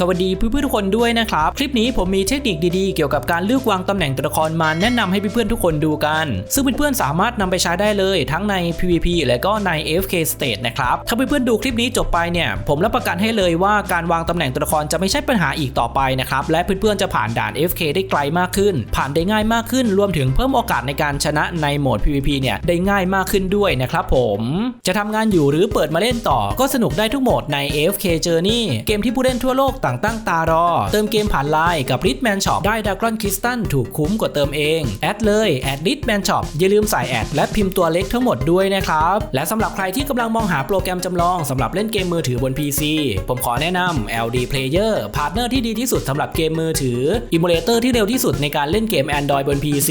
สวัสดีเพื่อนๆทุกคนด้วยนะครับ คลิปนี้ผมมีเทคนิคดีๆ เกี่ยวกับการเลือกวางตำแหน่งตัวละครมาแนะนำให้เพื่อนๆทุกคนดูกัน ซึ่งเพื่อนๆสามารถนำไปใช้ได้เลยทั้งใน PVP และก็ใน FK State นะครับ ถ้าเพื่อนๆดูคลิปนี้จบไปเนี่ย ผมรับประกันให้เลยว่าการวางตำแหน่งตัวละครจะไม่ใช่ปัญหาอีกต่อไปนะครับ และเพื่อนๆจะผ่านด่าน FK ได้ไกลมากขึ้น ผ่านได้ง่ายมากขึ้น รวมถึงเพิ่มโอกาสในการชนะในโหมด PVP เนี่ยได้ง่ายมากขึ้นด้วยนะครับผม จะทำงานอยู่หรือเปิดมาเล่นต่อ ก็สนุกได้ทุกโหมดใน FKJourney เกมที่ผู้เล่นทั่วโลกต่างตั้งตารอ เติมเกมผ่านไลน์กับ r i t m a n Shop ได้ดากรอนคริสตัลถูกคุ้มกว่าเติมเอง แอดเลยแอด r i t m a n Shop อย่าลืมใส่แอดและพิมพ์ตัวเล็กทั้งหมดด้วยนะครับ และสำหรับใครที่กำลังมองหาโปรแกรมจำลองสำหรับเล่นเกมมือถือบน PC ผมขอแนะนำ LD Player พาร์ทเนอร์ที่ดีที่สุดสำหรับเกมมือถืออิมูเลเตอร์ที่เร็วที่สุดในการเล่นเกม Android บน PC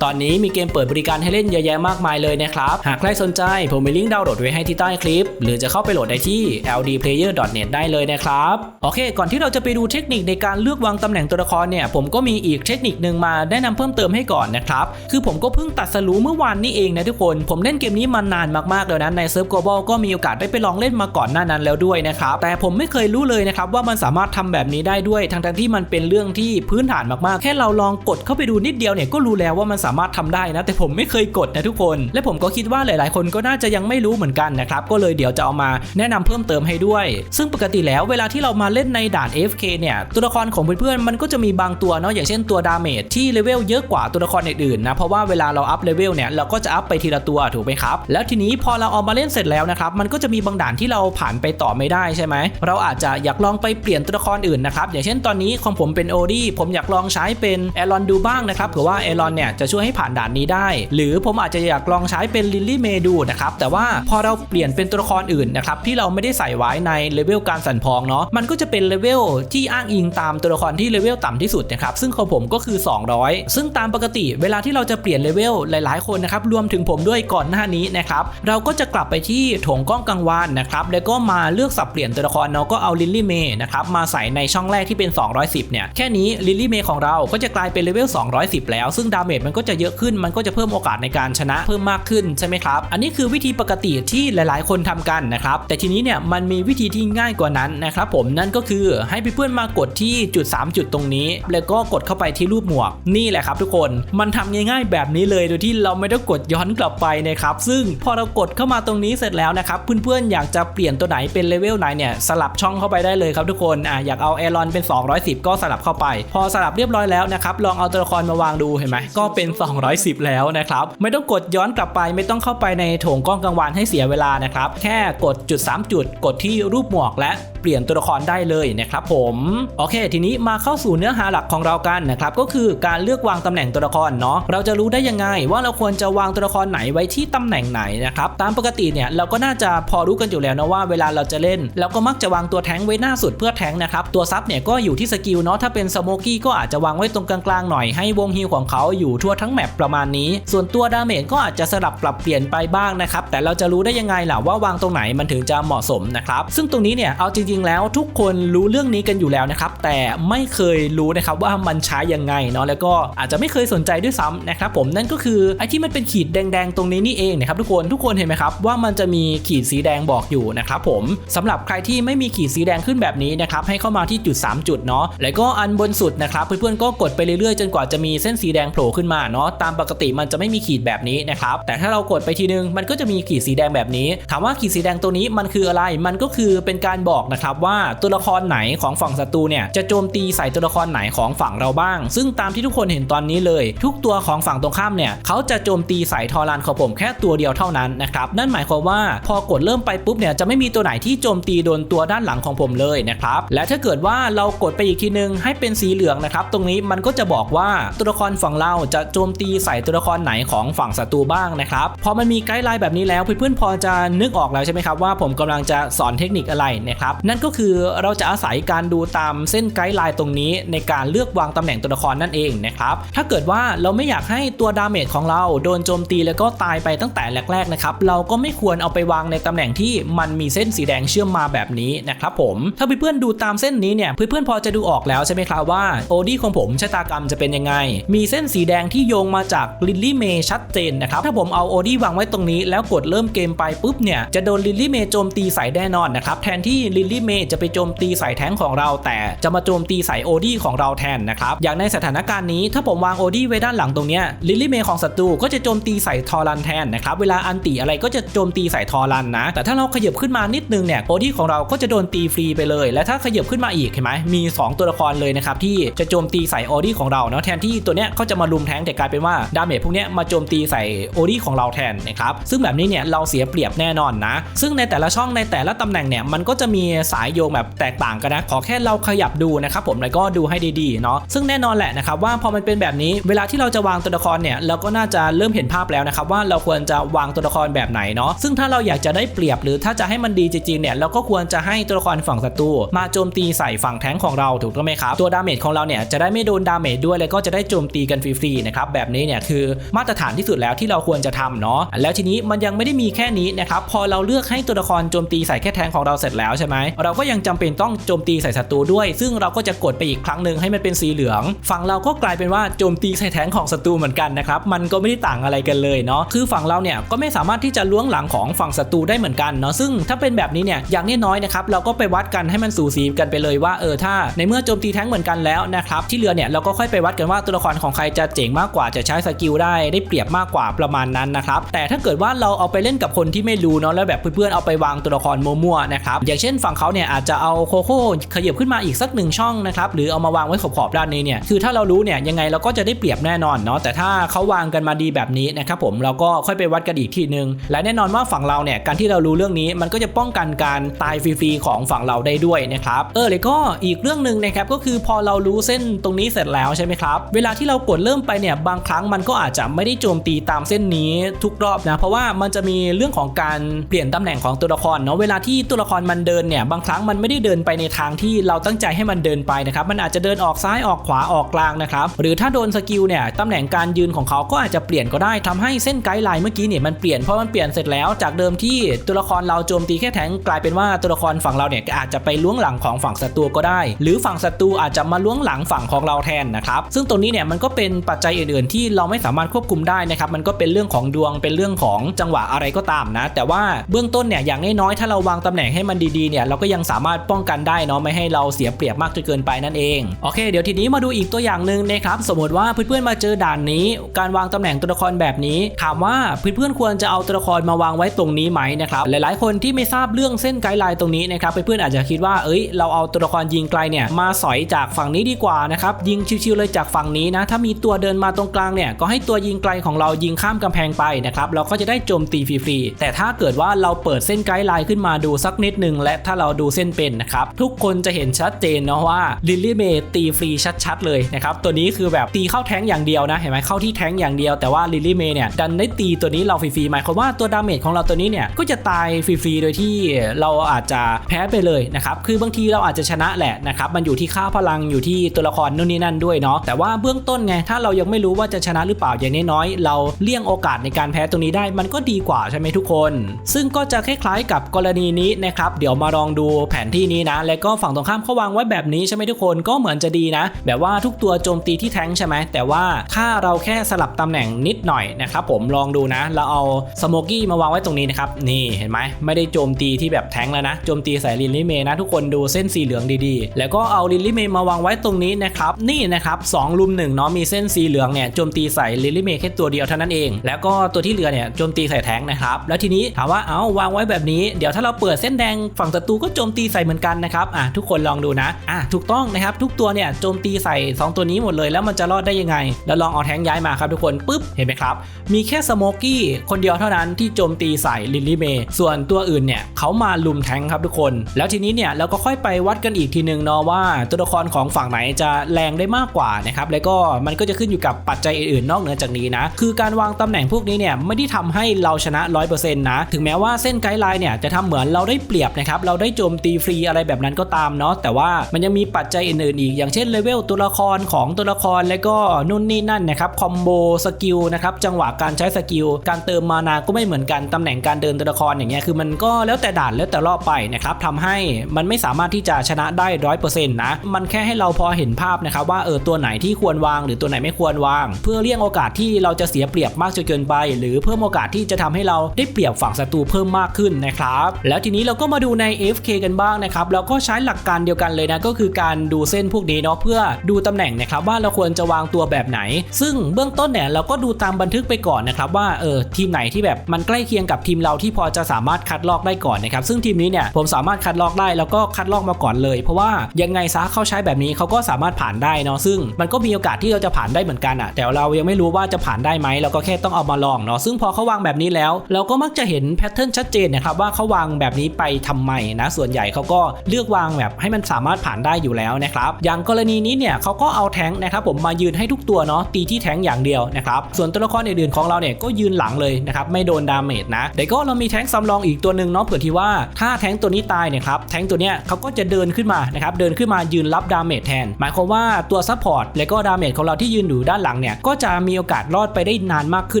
ตอนนี้มีเกมเปิดบริการให้เล่นเยอะแยะมากมายเลยนะครับ หากใครสนใจผมมีลิงก์ดาวน์โหลดไว้ให้ที่ใต้คลิป หรือจะเข้าไปโหลดได้ที่ ldplayer.net ได้เลยนะครับ โอเคก่อนอนที่เราจะไปดูเทคนิคในการเลือกวางตำแหน่งตัวละครเนี่ยผมก็มีอีกเทคนิคหนึ่งมาแนะนำเพิ่มเติมให้ก่อนนะครับคือผมก็เพิ่งตัดสรู้เมื่อวานนี้เองนะทุกคน ผมเล่นเกมนี้มานานมากๆแล้วนะในเซิร์ฟ global ก็มีโอกาสได้ไปลองเล่นมาก่อนหน้านั้นแล้วด้วยนะครับแต่ผมไม่เคยรู้เลยนะครับว่ามันสามารถทำแบบนี้ได้ด้วยทั้งๆที่มันเป็นเรื่องที่พื้นฐานมากๆ แค่เราลองกดเข้าไปดูนิดเดียวเนี่ยก็รู้แล้วว่ามันสามารถทำได้นะแต่ผมไม่เคยกดนะทุกคน และผมก็คิดว่าหลาย ๆ คนก็น่าจะยังไม่รู้เหมือนกันนะครับก็เลยเดี๋ยวจะเอามาแนะนำเพิ่มเติมให้ด้วย ซึ่งปกติแล้วเวลาที่เรามาเล่นในด่าน AFK เนี่ยตัวละครของเพื่อนๆมันก็จะมีบางตัวเนาะอย่างเช่นตัวดาเมจที่เลเวลเยอะกว่าตัวละครอื่นๆนะเพราะว่าเวลาเราอัพเลเวลเนี่ยเราก็จะอัพไปทีละตัวถูกไหมครับแล้วทีนี้พอเราเอามาเล่นเสร็จแล้วนะครับมันก็จะมีบางด่านที่เราผ่านไปต่อไม่ได้ใช่ไหมเราอาจจะอยากลองไปเปลี่ยนตัวละครอื่นนะครับอย่างเช่นตอนนี้ของผมเป็นโอดี้ผมอยากลองใช้เป็นแอรอนดูบ้างนะครับเผื่อว่าแอรอนเนี่ยจะช่วยให้ผ่านด่านนี้ได้ หรือผมอาจจะอยากลองใช้เป็นลิลลี่เมดูนะครับแต่ว่าพอเราเปลี่ยนเป็นตัวละครอื่นนะครับที่เราไม่ได้ใส่ไว้ในเลเวลการสั่นพองเนาะมันก็จะเป็นเลเวลที่อ้างอิงตามตัวละครที่เลเวลต่ำที่สุดนะครับซึ่งของผมก็คือ 200 ซึ่งตามปกติเวลาที่เราจะเปลี่ยนเลเวลหลายๆ คนนะครับรวมถึงผมด้วยก่อนหน้านี้นะครับเราก็จะกลับไปที่ถงกล้องกลางวานนะครับแล้วก็มาเลือกสับเปลี่ยนตัวละครเนาะก็เอาลิลลี่เมย์นะครับมาใส่ในช่องแรกที่เป็น 210 เนี่ยแค่นี้ลิลลี่เมย์ของเราก็จะกลายเป็นเลเวล 210 แล้ว ซึ่งดาเมจมันก็จะเยอะขึ้นมันก็จะเพิ่มโอกาสในการชนะเพิ่มมากขึ้นใช่ไหมครับ อันนี้คือวิธีปกติที่หลายๆ คนทำกันนะครับแต่ทีนี้เนี่ยมันมีวิธีที่ง่ายกว่านั้นนะครับผมนั่นก็คือให้เพื่อนๆมากดที่จุด 3 จุดตรงนี้ แล้วก็กดเข้าไปที่รูปหมวกนี่แหละครับทุกคนมันทำง่ายๆแบบนี้เลยโดยที่เราไม่ต้องกดย้อนกลับไปนะครับซึ่งพอเรากดเข้ามาตรงนี้เสร็จแล้วนะครับเพื่อนๆอยากจะเปลี่ยนตัวไหนเป็นเลเวลไหนเนี่ยสลับช่องเข้าไปได้เลยครับทุกคนอะอยากเอาแอรอนเป็น 210 ก็สลับเข้าไป พอสลับเรียบร้อยแล้วนะครับลองเอาตัวละครมาวางดูเห็นไหมก็เป็น 210 แล้วนะครับไม่ต้องกดย้อนกลับไป ไม่ต้องเข้าไปในโถงกล้องกลางวานให้เสียเวลานะครับแค่กดจุด 3 จุด กดที่รูปหมวกและเปลี่ยนตัวละครได้เลยนะครับผมโอเค ทีนี้มาเข้าสู่เนื้อหาหลักของเรากันนะครับก็คือการเลือกวางตำแหน่งตัวละครเนาะเราจะรู้ได้ยังไงว่าเราควรจะวางตัวละครไหนไว้ที่ตำแหน่งไหนนะครับตามปกติเนี่ยเราก็น่าจะพอรู้กันอยู่แล้วนะว่าเวลาเราจะเล่น เราก็มักจะวางตัวแทงไว้หน้าสุดเพื่อแทงนะครับตัวซับเนี่ยก็อยู่ที่สกิลเนาะถ้าเป็นสโมกี้ก็อาจจะวางไว้ตรงกลางๆหน่อยให้วงฮิลของเขาอยู่ทั่วทั้งแมปประมาณนี้ ส่วนตัวดาเมจก็อาจจะสลับปรับเปลี่ยนไปบ้างนะครับแต่เราจะรู้ได้ยังไงล่ะว่าวางตรงไหนมันถึงจะเหมาะสมนะครับซึ่งตรงนี้เนี่ยเอาจริงๆแล้วทุกคนรู้เรื่องนี้กันอยู่แล้วนะครับแต่ไม่เคยรู้นะครับว่ามันใช้ยังไงเนาะแล้วก็อาจจะไม่เคยสนใจด้วยซ้ำนะครับผมนั่นก็คือไอ้ที่มันเป็นขีดแดงๆ ตรงนี้นี่เองนะครับทุกคนทุกคนเห็นไหมครับว่ามันจะมีขีดสีแดงบอกอยู่นะครับผมสำหรับใครที่ไม่มีขีดสีแดงขึ้นแบบนี้นะครับให้เข้ามาที่จุด 3 จุดเนาะแล้วก็อันบนสุดนะครับเพื่อนๆก็กดไปเรื่อยๆ จนกว่าจะมีเส้นสีแดงโผล่ขึ้นมาเนาะตามปกติมันจะไม่มีขีดแบบนี้นะครับแต่ถ้าเรากดไปทีนึงมันก็จะมีขีดสีแดงแบบนี้ ถามว่าขีดสีแดงตัวนี้มันคืออะไรมันก็คือเป็นการบอกนะครับว่าตัวละครไหนของฝั่งศัตรูเนี่ยจะโจมตีใส่ตัวละครไหนของฝั่งเราบ้าง ซึ่งตามที่ทุกคนเห็นตอนนี้เลย ทุกตัวของฝั่งตรงข้ามเนี่ยเขาจะโจมตีใส่ทอรันของผมแค่ตัวเดียวเท่านั้นนะครับนั่นหมายความว่าพอกดเริ่มไปปุ๊บเนี่ยจะไม่มีตัวไหนที่โจมตีโดนตัวด้านหลังของผมเลยนะครับและถ้าเกิดว่าเรากดไปอีกทีนึงให้เป็นสีเหลืองนะครับตรงนี้มันก็จะบอกว่าตัวละครฝั่งเราจะโจมตีใส่ตัวละครไหนของฝั่งศัตรูบ้างนะครับพอมันมีไกด์ไลน์แบบนี้แล้วเพื่อนๆพอจะนึกออกแล้วใช่ไหมครับว่าผมกำลังจะสอนเทคนิคอะไรนะครับนั่นก็คือเราจะอาศัยการดูตามเส้นไกด์ไลน์ตรงนี้ ในการเลือกวางตำแหน่งตัวละครนั่นเองนะครับถ้าเกิดว่าเราไม่อยากให้ตัวดาเมจของเราโดนโจมตีแล้วก็ตายไปตั้งแต่แรกๆนะครับเราก็ไม่ควรเอาไปวางในตำแหน่งที่มันมีเส้นสีแดงเชื่อมมาแบบนี้นะครับผมถ้าเพื่อนๆดูตามเส้นนี้เนี่ยเพื่อนๆพอจะดูออกแล้วใช่ไหมครับว่าโอดี้ของผมชะตากรรมจะเป็นยังไง มีเส้นสีแดงที่โยงมาจากลิลลี่เมย์ชัดเจนนะครับถ้าผมเอาโอดี้วางไว้ตรงนี้แล้วกดเริ่มเกมไปปุ๊บเนี่ยจะโดนลิลลี่เมย์โจมตีใส่แน่นอนนะครับแทนที่ลิลลี่เมย์จะไปโจมตีใส่แทท้งของเรา แต่จะมาโจมตีใส่โอดี้ของเราแทนนะครับอย่างในสถานการณ์นี้ถ้าผมวางโอดี้ไว้ด้านหลังตรงเนี้ยลิลลี่เมย์ของศัตรูก็จะโจมตีใส่ทอรันแทนนะครับเวลาอันติอะไรก็จะโจมตีใส่ทอรันนะ แต่ถ้าเราขยับขึ้นมานิดนึงเนี่ยโอดี้ของเราก็จะโดนตีฟรีไปเลย และถ้าขยับขึ้นมาอีกเห็นไหมมี 2 ตัวละครเลยนะครับที่จะโจมตีใส่โอดี้ของเราเนาะแทนที่ตัวเนี้ยเขาจะมาลุมแทงแต่กลายเป็นว่าดาเมจพวกเนี้ยมาโจมตีใส่โอดี้ของเราแทนนะครับซึ่งแบบนี้เนี่ยเราเสียเปรียบแน่นอนนะ ซึ่งในแต่ละช่องในแต่ละตำแหน่งเนี่ยมันก็จะมีสายโยงแบบแตกต่างกันนะขอแค่เราขยับดูนะครับผมแล้วก็ดูให้ดีๆเนาะซึ่งแน่นอนแหละนะครับว่าพอมันเป็นแบบนี้เวลาที่เราจะวางตัวละครเนี่ยเราก็น่าจะเริ่มเห็นภาพแล้วนะครับว่าเราควรจะวางตัวละครแบบไหนเนาะซึ่งถ้าเราอยากจะได้เปรียบหรือถ้าจะให้มันดีจริงๆเนี่ยเราก็ควรจะให้ตัวละครฝั่งศัตรูมาโจมตีใส่ฝั่งแท้งของเราถูกต้องไหมครับตัวดาเมจของเราเนี่ยจะได้ไม่โดนดาเมจด้วยแล้วก็จะได้โจมตีกันฟรีๆนะครับแบบนี้เนี่ยคือมาตรฐานที่สุดแล้วที่เราควรจะทำเนาะแล้วทีนี้มันยังไม่ได้มีแค่นี้นะครับพอเราเลือกให้ตัวละครโจมตีใส่แค่แท้งของเราเสร็จแล้วใช่ไหมเราก็ยังจำเป็นต้องโจมตีใส่ศัตรูด้วย ซึ่งเราก็จะกดไปอีกครั้งหนึ่งให้มันเป็นสีเหลือง ฝั่งเราก็กลายเป็นว่าโจมตีใส่แท้งของศัตรูเหมือนกันนะครับ มันก็ไม่ได้ต่างอะไรกันเลยเนาะ คือฝั่งเราเนี่ยก็ไม่สามารถที่จะล้วงหลังของฝั่งศัตรูได้เหมือนกันเนาะ ซึ่งถ้าเป็นแบบนี้เนี่ยอย่างน้อยๆนะครับเราก็ไปวัดกันให้มันสูสีกันไปเลยว่าเออถ้า ในเมื่อโจมตีแท้งเหมือนกันแล้วนะครับที่เหลือเนี่ยเราก็ค่อยไปวัดกันว่าตัวละครของใครจะเจ๋งมากกว่าจะใช้สกิลได้ได้เปรียบมากกว่าประมาณนั้นนะครับแต่ถ้าเกิดว่าเราเอาไปเล่นกับคนที่ไม่รู้เนาะแล้วแบบเพื่อนๆเอาไปวางตัวละครมั่วๆนะครับอย่างเช่นฝั่งเขาเนี่ยอาจจะเอาโคโค่ขยับขึ้นมาอีกสักหนึ่งช่องนะครับหรือเอามาวางไว้ขอบๆด้านนี้เนี่ยคือถ้าเรารู้เนี่ยยังไงเราก็จะได้เปรียบแน่นอนเนาะแต่ถ้าเขาวางกันมาดีแบบนี้นะครับผมเราก็ค่อยไปวัดกันอีกทีนึง และแน่นอนว่าฝั่งเราเนี่ยการที่เรารู้เรื่องนี้มันก็จะป้องกันการตายฟรีๆของฝั่งเราได้ด้วยนะครับเออเลยก็อีกเรื่องหนึ่งนะครับก็คือพอเรารู้เส้นตรงนี้เสร็จแล้วใช่ไหมครับเวลาที่เรากดเริ่มไปเนี่ยบางครั้งมันก็อาจจะไม่ได้โจมตีตามเส้นนี้ทุกรอบนะเพราะว่ามันจะมีเรื่องของการเปลี่ยนตำแหน่งของตัวละครเนาะเวลาที่ตัวละครมันเดินเนี่ยบางครั้งมันไม่ได้เดินไปในทางที่เราตั้งใจให้มันเดินไปนะครับมันอาจจะเดินออกซ้ายออกขวาออกกลางนะครับหรือถ้าโดนสกิลเนี่ยตำแหน่งการยืนของเขาก็อาจจะเปลี่ยนก็ได้ทำให้เส้นไกด์ไลน์เมื่อกี้เนี่ยมันเปลี่ยนเพราะมันเปลี่ยนเสร็จแล้วจากเดิมที่ตัวละครเราโจมตีแค่แทงกลายเป็นว่าตัวละครฝั่งเราเนี่ยอาจจะไปล้วงหลังของฝั่งศัตรูก็ได้ หรือฝั่งศัตรูอาจจะมาล้วงหลังฝั่งของเราแทนนะครับซึ่งตรงนี้เนี่ยมันก็เป็นปัจจัยอื่นๆ ที่เราไม่สามารถควบคุมได้นะครับมันก็เป็นเรื่องของดวงเป็นเรื่องของจังหวะอะไรก็ตามนะ แต่ว่าเบื้องต้นเนี่ยอย่างน้อยๆถ้าเราวางตำแหน่งให้มันดีๆเนี่ยเราก็ยังสามารถป้องกันได้เนาะไม่ให้เราเสียเปรียบมากจนเกินไปนั่นเองโอเค เดี๋ยวทีนี้มาดูอีกตัวอย่างหนึ่งนะครับสมมติว่าเพื่อนๆมาเจอด่านนี้ การวางตำแหน่งตัวละครแบบนี้ ถามว่าเพื่อนๆควรจะเอาตัวละครมาวางไว้ตรงนี้ไหมนะครับหลายๆ คนที่ไม่ทราบเรื่องเส้นไกด์ไลน์ตรงนี้นะครับเพื่อนๆอาจจะคิดว่าเอ้ยเราเอาตัวละครยิงไกลเนี่ยมาสอยจากฝั่งนี้ดีกว่านะครับยิงชิวๆเลยจากฝั่งนี้นะถ้ามีตัวเดินมาตรงกลางเนี่ยก็ให้ตัวยิงไกลของเรายิงข้ามกำแพงไปนะครับเราก็จะได้โจมตีฟรีๆแต่ถ้าเกิดว่าเราเปิดเส้นไกด์ไลน์ขึ้นมาดูสักนิดหนึ่งและถ้าเราดูเส้นเป็นนะครับทุกคนจะเห็นชัดเจนเนาะว่าลิลลี่เมย์ตีฟรีชัดๆเลยนะครับตัวนี้คือแบบตีเข้าแท้งอย่างเดียวนะเห็นไหมเข้าที่แท้งอย่างเดียวแต่ว่าลิลลี่เมย์เนี่ยดันได้ตีตัวนี้เราฟรีๆหมายความว่าตัวดาเมจของเราตัวนี้เนี่ยก็จะตายฟรีๆโดยที่เราอาจจะแพ้ไปเลยนะครับคือบางทีเราอาจจะชนะแหละนะครับมันอยู่ที่ค่าพลังอยู่ที่ตัวละครนู่นนี่นั่นด้วยเนาะแต่ว่าเบื้องต้นไงถ้าเรายังไม่รู้ว่าจะชนะหรือเปล่าอย่างน้อยๆเราเลี่ยงโอกาสในการแพ้ตรงนี้ได้มันก็ดีกว่าใช่ไหมทุกคน ซึ่งก็จะคล้ายๆกับกรณีนี้นะครับเดี๋ยวมาลองดูแผนที่นี้นะแล้วก็ฝั่งตรงข้ามเขาวางไว้แบบนี้ใช่ไหมทุกคนก็เหมือนจะดีนะ แบบว่าทุกตัวโจมตีที่แทงใช่ไหมแต่ว่าถ้าเราแค่สลับตำแหน่งนิดหน่อยนะครับผมลองดูนะ เราเอาสโมกี้มาวางไว้ตรงนี้นะครับนี่เห็นไหมไม่ได้โจมตีที่แบบแทงแล้วนะโจมตีใส่ลินลี่เมนะทุกคนดูเส้นสีเหลืองดีๆ แล้วก็เอาลินลี่เมมาวางไว้ตรงนี้นะครับนี่นะครับสองลุมหนึ่งเนาะมีเส้นสีเหลืองเนี่ยโจมตีใส่ลินลี่เมย์แค่ตัวเดียวเท่านั้นเอง แล้วก็ตัวที่เหลือเนี่ยโจมตีใส่แทงนะครับแล้วทีนี้ถามว่าเอ้าวางไว้แบบนี้เดี๋ยวถ้าเราเปิดเส้นแดงฝั่งศัตรูก็โจมตีใส่เหมือนกันนะครับอะทุกคนลองดูนะอะถูกต้องนะครับทุกตัวเนี่ยโจมตีใส่ 2 ตัวนี้หมดเลยแล้วมันจะรอดได้ยังไง แล้วลองเอาแทงย้ายมาครับทุกคนปุ๊บเห็นไหมครับ มีแค่สโมกี้คนเดียวเท่านั้นที่โจมตีใส่ลิลลี่เมย์ส่วนตัวอื่นเนี่ยเขามาลุมแทงครับทุกคน แล้วทีนี้เนี่ยเราก็ค่อยไปวัดกันอีกทีหนึ่งเนาะว่าตัวละครของฝั่งไหนจะแรงได้มากกว่านะครับแล้วก็มันก็จะขึ้นอยู่กับปัจจัยอื่นๆนอกเหนือจากนี้นะคือการวางตำแหน่งพวกนี้เนี่ยไม่ได้ทำให้เราชนะ 100%นะถึงแม้ว่าเส้นไกด์ไลน์เนี่ยจะทำเหมือนเราได้เปรียบนะครับเราได้โจมตีฟรีอะไรแบบนั้นก็ตามเนาะแต่ว่ามันยังมีปัจจัยอื่นๆอีก อย่างเช่นเลเวลตัวละครของตัวละครแล้วก็นู่นนี่นั่นนะครับคอมโบสกิลนะครับจังหวะการใช้สกิลการเติมมานาก็ไม่เหมือนกันตำแหน่งการเดินตัวละครอย่างเงี้ยคือมันก็แล้วแต่ด่านแล้วแต่รอบไปนะครับทำให้มันไม่สามารถที่จะชนะได้ร้อยเปอร์เซ็นต์นะมันแค่ให้เราพอเห็นภาพนะครับว่าเออตัวไหนที่ควรวางหรือตัวไหนไม่ควรวาง เพื่อเลี่ยงโอกาสที่เราจะเสียเปรียบมากจนเกินไป หรือเพิ่มโอกาสที่จะทำให้เราได้เปรียบฝั่งศัตรูเพิ่มมากขึ้นนะครับแล้วทีนี้เราก็มาดูใน FK กันบ้างนะครับแล้วก็ใช้หลักการเดียวกันเลยนะก็คือการดูเส้นพวกนี้เนาะเพื่อดูตำแหน่งนะครับว่าเราควรจะวางตัวแบบไหน ซึ่งเบื้องต้นเนี่ยเราก็ดูตามบันทึกไปก่อนนะครับว่าเออทีมไหนที่แบบมันใกล้เคียงกับทีมเราที่พอจะสามารถคัดลอกได้ก่อนนะครับซึ่งทีมนี้เนี่ยผมสามารถคัดลอกได้แล้วก็คัดลอกมาก่อนเลย เพราะว่ายังไงซะเขาใช้แบบนี้เขาก็สามารถผ่านได้เนาะซึ่งมันก็มีโอกาสที่เราจะผ่านได้เหมือนกันอะแต่เรายังไม่รู้ว่าจะผ่านได้ไหมเราก็แค่ต้องเอามาลองเนาะซึ่งพอเขาวางแบบนี้แล้ว เราก็มักจะเห็นแพทเทิร์นชัดเจนนะครับว่าเขาวางแบบนี้ไปทำไมนะส่วนใหญ่เขาก็เลือกวางแบบให้มันสามารถผ่านได้อยู่แล้วนะครับอย่างกรณีนี้เนี่ยเขาก็เอาแท้งนะครับผมมายืนให้ทุกตัวเนาะตีที่แท้งอย่างเดียวนะครับส่วนตัวละครอื่นๆของเราเนี่ยก็ยืนหลังเลยนะครับไม่โดนดาเมจนะแต่ก็เรามีแท้งสำรองอีกตัวหนึ่งเนาะเผื่อที่ว่าถ้าแท้งตัวนี้ตายเนี่ยครับแท้งตัวเนี้ยเขาก็จะเดินขึ้นมานะครับเดินขึ้นมายืนรับดาเมจแทน หมายความว่าตัวซัพพอร์ตและก็ดาเมจของเราที่ยืนอยู่ด้านหลังเนี่ยก็จะมีโอกาสรอดไปได้นานมากขึ้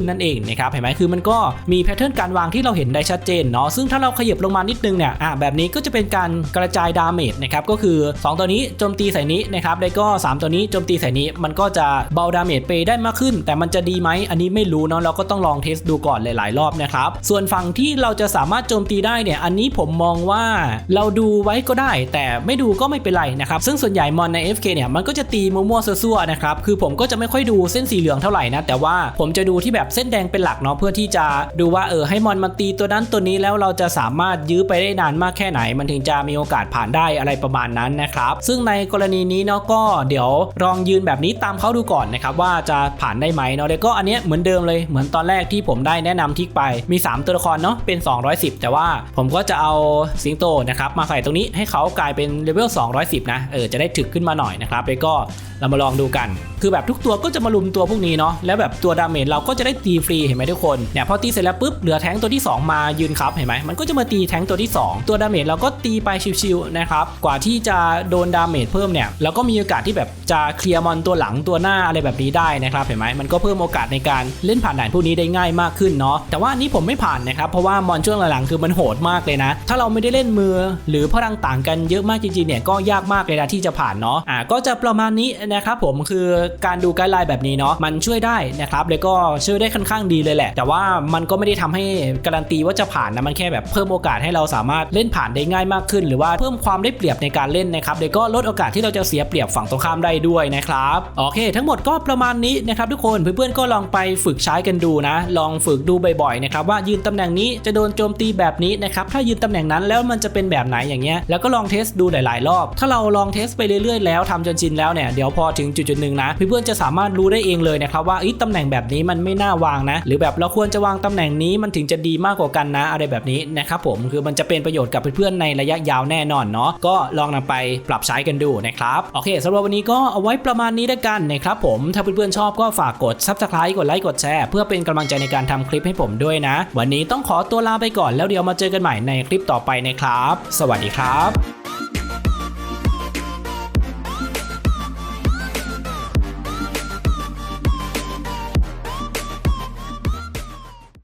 นนั่นเองนะครับเห็นไหมคือมันก็มีแพทเทิร์นการวางที่เราเห็นได้ชัดเจนเนาะซึ่งถ้าเราขยับลงมานิดนึงเนี่ยอะแบบนี้ก็จะเป็นการกระจายดาเมจนะครับก็คือ 2 ตัวนี้โจมตีใส่นี้นะครับแล้วก็ 3 ตัวนี้โจมตีใส่นี้ มันก็จะเบาดาเมจไปได้มากขึ้น แต่มันจะดีไหมอันนี้ไม่รู้เนาะเราก็ต้องลองเทสดูก่อนหลาย ๆ รอบนะครับส่วนฝั่งที่เราจะสามารถโจมตีได้เนี่ยอันนี้ผมมองว่าเราดูไว้ก็ได้ แต่ไม่ดูก็ไม่เป็นไรนะครับซึ่งส่วนใหญ่มอนใน FK เนี่ยมันก็จะตีมั่วๆซั่วๆนะครับคือผมก็จะไม่ค่อยดูเส้นสีเหลืองเท่าไหร่นะแต่ว่าผมจะดูที่แบบเส้นแดงเป็นหลักเนาะเพื่อที่จะดูว่าเออให้มอนมันตีตัวนั้นตัวนี้แล้วเราจะสามารถยื้อไปได้นานมากแค่ไหน มันถึงจะมีโอกาสผ่านได้อะไรประมาณนั้นนะครับ ซึ่งในกรณีนี้เนาะก็เดี๋ยวลองยืนแบบนี้ตามเขาดูก่อนนะครับว่าจะผ่านได้ไหมเนาะแล้วก็อันเนี้ยเหมือนเดิมเลยเหมือนตอนแรกที่ผมได้แนะนำทิกไปมี 3 ตัวละครเนาะเป็น 210 แต่ว่าผมก็จะเอาสิงโตนะครับมาใส่ตรงนี้ให้เขากลายเป็นเลเวล210 นะเออจะได้ถึกขึ้นมาหน่อยนะครับแล้วก็เรามาลองดูกัน คือแบบทุกตัวก็จะมาลุมตัวพวกนี้เนาะแล้วแบบตัวดาเมจเราก็จะได้ตีฟรีเห็นไหมทุกคนเนี่ยพอตีเสร็จแล้วปุ๊บเหลือแท้งตัวที่ 2 มายืนครับเห็นไหมมันก็จะมาตีแท้งตัวที่ 2 ตัวดาเมจเราก็ตีไปชิวๆนะครับ กว่าที่จะโดนดาเมจเพิ่มเนี่ยเราก็มีโอกาสที่แบบจะเคลียร์มอนตัวหลังตัวหน้าอะไรแบบนี้ได้นะครับเห็นไหมมันก็เพิ่มโอกาสในการเล่นผ่านด่านพวกนี้ได้ง่ายมากขึ้นเนาะแต่ว่านี้ผมไม่ผ่านนะครับเพราะว่ามอนช่วงหลังๆคือมันโหดมากเลยนะ ถ้าเราไม่ได้เล่นมือ หรือพลังต่างกันเยอะมากจริงๆเนี่ยก็ยากมากเลยนะที่จะผ่านเนาะอ่าก็จะประมาณนี้นะครับผมคือการดูไกด์ไลน์แบบนี้เนาะมันช่วยได้นะครับแล้วก็ช่วยได้ค่อนข้างดีเลยแหละ แต่ว่ามันก็ไม่ได้ทำให้การันตีว่าจะผ่านนะมันแค่แบบเพิ่มโอกาสให้เราสามารถเล่นผ่านได้ง่ายมากขึ้น หรือว่าเพิ่มความความได้เปรียบในการเล่นนะครับแล้วก็ลดโอกาสที่เราจะเสียเปรียบฝั่งตรงข้ามได้ด้วยนะครับโอเค ทั้งหมดก็ประมาณนี้นะครับทุกคนเพื่อนๆก็ลองไปฝึกใช้กันดูนะ ลองฝึกดูบ่อยๆนะครับว่ายืนตำแหน่งนี้จะโดนโจมตีแบบนี้นะครับถ้ายืนตำแหน่งนั้นแล้วมันจะเป็นแบบไหนอย่างเงี้ยแล้วก็ลองเทสดูหลายๆ รอบ ถ้าเราลองเทสไปเรื่อยๆ แล้วทำจนชินแล้วเนี่ยเดี๋ยวพอถึงจุดๆหนึ่งนะเพื่อนๆจะสามารถรู้ได้เองเลยนะครับว่าอีตำแหน่งแบบนี้มันไม่น่าวางนะ หรือแบบเราควรจะวางตำแหน่งนี้มันถึงจะดีมากกว่ากันนะอะไรแบบนี้นะครับผมคือมันจะเป็นประโยชน์กับเพื่อนๆในระยะยาวแน่นอนเนาะก็ลองนำไปปรับใช้กันดูนะครับโอเคสำหรับวันนี้ก็เอาไว้ประมาณนี้ด้วกันนะครับผมถ้าเพื่อนๆชอบก็ฝากกดซับสไคร b e กดไลค์กดแชร์เพื่อเป็นกำลังใจในการทำคลิปให้ผมด้วยนะ วันนี้ต้องขอตัวลาไปก่อนแล้วเดี๋ยวมาเจอกันใหม่ในคลิปต่อไปนะครับ สวัสดีครับ